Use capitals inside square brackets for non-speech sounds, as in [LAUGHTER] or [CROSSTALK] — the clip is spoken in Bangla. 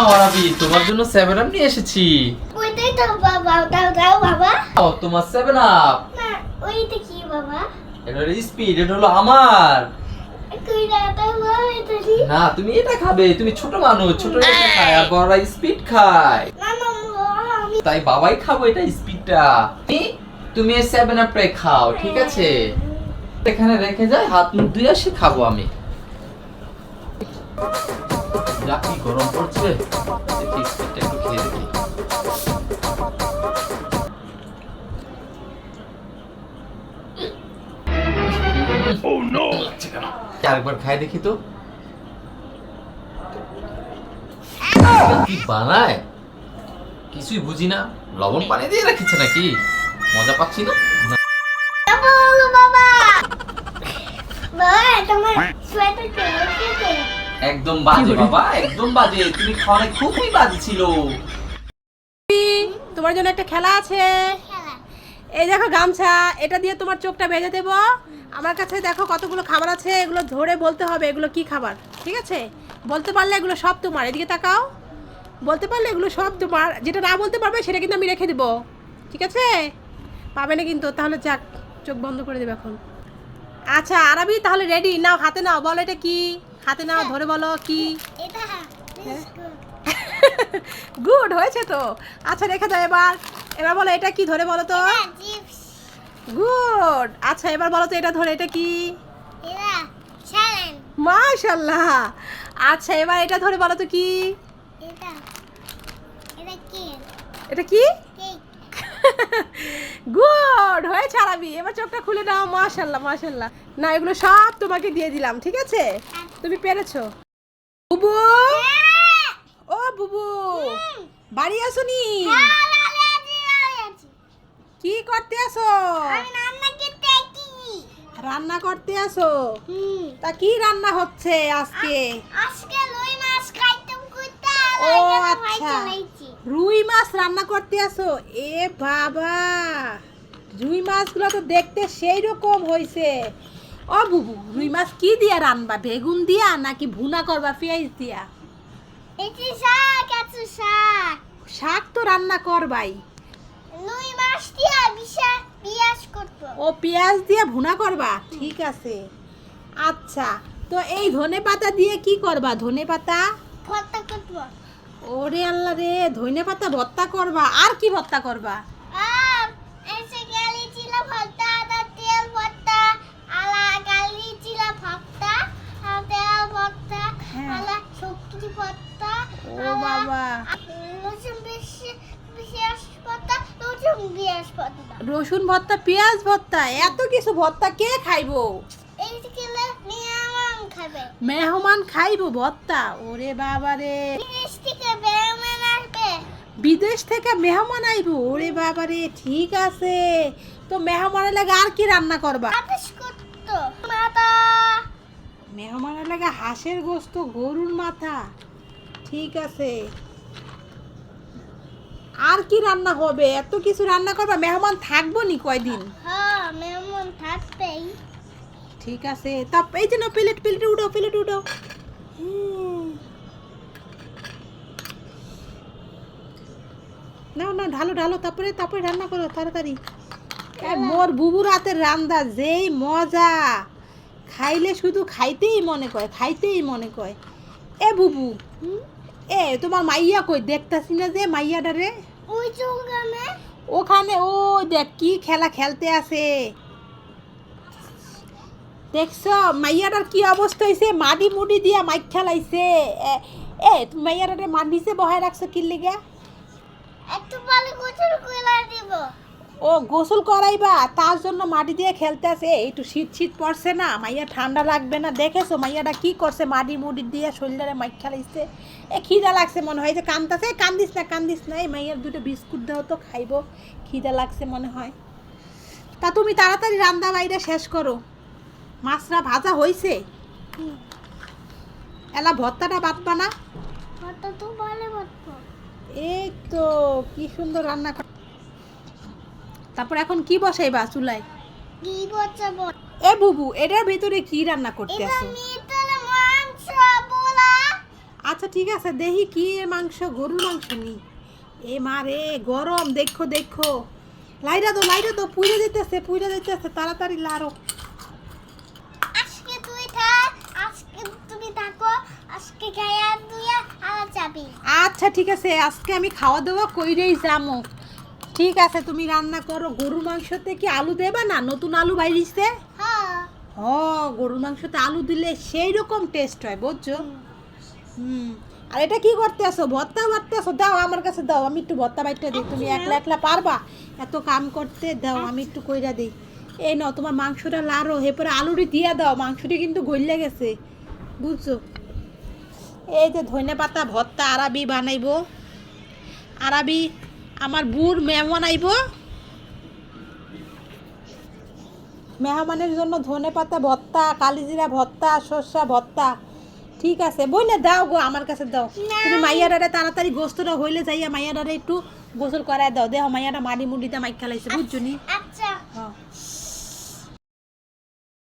আরবি তোমার জন্য সেভেন আপ নিয়ে এসেছি। ওইটাই তো বাবা দাও দাও বাবা। ও তোমার সেভেন আপ না ওইটা কি বাবা? এটা হলো স্পিড এটা হলো আমার। না তুমি এটা খাবে তুমি ছোট মানুষ ছোট এটা খায় আর বড়রা স্পিড খায়। তাই বাবাই খাব এটা স্পিডটা তুমি সেভেন খাও ঠিক আছে? এখানে রেখে যায় হাত মুখ ধুয়ে আসে খাব আমি। যা কি গরম পড়ছে দেখি একটু খেয়ে দেখি। আরেকবার খাই দেখি তো। কি বানায়? কিছুই বুঝি না। লবণ পানি দিয়ে রেখেছে নাকি? মজা পাচ্ছি না। বাবা। বাবা তোমার সোয়েটার একদম বাজে বাবা একদম বাজে। তুমি খাওয়ানে খুবই বাজে ছিল। তোমার জন্য একটা খেলা আছে। এই দেখো গামছা এটা দিয়ে তোমার চোখটা ভেজে দেব। আমার কাছে দেখো কতগুলো খাবার আছে এগুলো ধরে বলতে হবে এগুলো কি খাবার ঠিক আছে? বলতে পারলে এগুলো সব তোমার এদিকে তাকাও। বলতে পারলে এগুলো সব তোমার যেটা না বলতে পারবে সেটা কিন্তু আমি রেখে দেবো ঠিক আছে? পাবে না কিন্তু তাহলে যাক চোখ বন্ধ করে দেবে এখন। আচ্ছা আরবি তাহলে রেডি নাও হাতে নাও বলো এটা কি? হাতে নাও ধরে বলো কি? গুড [LAUGHS] হয়েছে তো। আচ্ছা রেখে দাও এবার। এবার বলো এটা কি ধরে বলো তো? গুড আচ্ছা এবার বলো তো এটা ধরে এটা কি? এটা মাশাল্লাহ। আচ্ছা এবার এটা ধরে বলো তো কি? এটা কি? এটা কি? কেক গুড হয়ে ছাড়াবি এবার চোখটা খুলে দাও মাশাল্লাহ মাশাল্লাহ। না এগুলো সব তোমাকে দিয়ে দিলাম ঠিক আছে? তুমি পেরেছ? বুবু? ও বুবু। বাড়ি আসুনি? কি করতে আসো? রান্না করতে আসো? তা কি রান্না হচ্ছে আজকে? আজকে লই মাছ খাইতাম ও আচ্ছা। রুই মাছ রান্না করতে আসো? এ বাবা রুই মাছগুলো তো দেখতে সেই রকম হয়েছে ও বুবু রুই মাছ কি দিয়া রান্না বেগুন দিয়া নাকি ভুনা করবা পেঁয়াজ দিয়া? এটি শাক আছে শাক। শাক তো রান্না করবাই। রুই মাছ দিয়া বিশা পিয়াজ করব। ও পেঁয়াজ দিয়ে ভুনা করবা? ঠিক আছে। আচ্ছা তো এই ধনে পাতা দিয়ে কি করবা? ধনে পাতা ভর্তা করব। ওরে আল্লাহ রে ধনে পাতা ভর্তা করবা আর কি ভর্তা করবা? ও বাবা। রসুন ভর্তা পেঁয়াজ ভর্তা এত কিছু ভর্তা কে খাইবো? মেহমান খাইবো ভর্তা ওরে বাবা রে বিদেশ থেকে বেরোমেন আসবে বিদেশ থেকে মেহমান আইবো ওরে বাবা রে ঠিক আছে। তো মেহমানের লাগে আর কি রান্না করবা? মেহমানের লাগে হাঁসের গোস্ত গরুর মাথা ঠিক আছে। আর কি রান্না হবে? এত কিছু রান্না করবা? মেহমান থাকব নি কয়দিন? হ্যাঁ মেমন থাকবেই। ঠিক আছে। তা এই যে না প্লেট প্লেট উঠো প্লেট উঠো হুম। না না ঢালো ঢালো তারপরে তারপরে রান্না করো তাড়াতাড়ি। এ, মোর বুবুর হাতের রান্দা যেই মজা। খাইলে শুধু খাইতেই মনে কয় খাইতেই মনে কয় এ বুবু এ তোমার মাইয়া কই? দেখতাছি না যে মাইয়াটা রে? ওখানে। ও দেখ কি খেলা খেলতে আছে দেখছ মাইয়াটার কি অবস্থা হয়েছে মাটি মুটি দিয়া মাইক খেলাইছে। এ, তুমি মাইয়াটারে মাটিতে বহায় রাখছো কি লিগে একটু ভালো গোসল করে দিব। ও গোসল করাইবা তার জন্য মাটি দিয়ে খেলতে আছে। একটু শীত শীত পড়ছে না মাইয়া ঠান্ডা লাগবে না। দেখেছ মাইয়াটা কি করছে? মাটি মুটি দিয়ে শরীরে মাইক খেলাইছে এ খিদা লাগছে মনে হয় যে কান্দাছে কান্দিস না কান্দিস না। এই মাইয়ার দুটো বিস্কুট দাও তো খাইবো। খিদা লাগছে মনে হয়। তা তুমি তাড়াতাড়ি রান্না বাইরে শেষ করো। মাছরা ভাজা হয়েছে এলা ভর্তাটা বাটবা না। এই তো কি সুন্দর রান্না কর- তারপর এখন কি বসাইবা চুলায়? কি বচাবো এ বুবু এটার ভিতরে কি রান্না করতে আছো? আচ্ছা ঠিক আছে দেখি কি মাংস গরুর মাংস নি এ মা রে গরম দেখো দেখো। লাইটা তো লাইটা তো পুড়ে দিতেছে পুড়ে দিতেছে তাড়াতাড়ি লাড়ো আচ্ছা ঠিক আছে আজকে আমি খাওয়া দাওয়া কইরেই যামো। ঠিক আছে তুমি রান্না করো। গরুর মাংসতে কি আলু দেবা না? নতুন আলু বাইরিছে? হ্যাঁ। হ গরুর মাংসতে আলু দিলে সেই রকম টেস্ট হয় বুঝছ? হুম। আর এটা কি করতে আসো ভর্তা মারতে আসো দাও আমার কাছে দাও। আমি একটু ভর্তা বাইটটা দিই। তুমি একলা একলা পারবা? এত কাম করতে দাও আমি একটু কইরা দিই। এই নাও তোমার মাংসটা লাড়ো এরপরে আলুটি দিয়ে দাও। মাংসটি কিন্তু গইলে গেছে বুঝছ? এই যে ধনে পাতা ভর্তা আরাবি বানাইবো। আরাবি আমার বুড় মেহমান আইব। মেহমানের জন্য ধনে পাতা ভর্তা কালিজিরা ভর্তা সর্ষা ভর্তা। ঠিক আছে বই না দাও গো আমার কাছে দাও। তুমি মাইয়াডারে তাড়াতাড়ি গোস্তটা হইলে যাইয়া মাইয়াডারে একটু গোসল করায় দাও। দেহ মাইয়াটা মারি মুড়িতে মাইক খেলাইছে বুঝছ নি?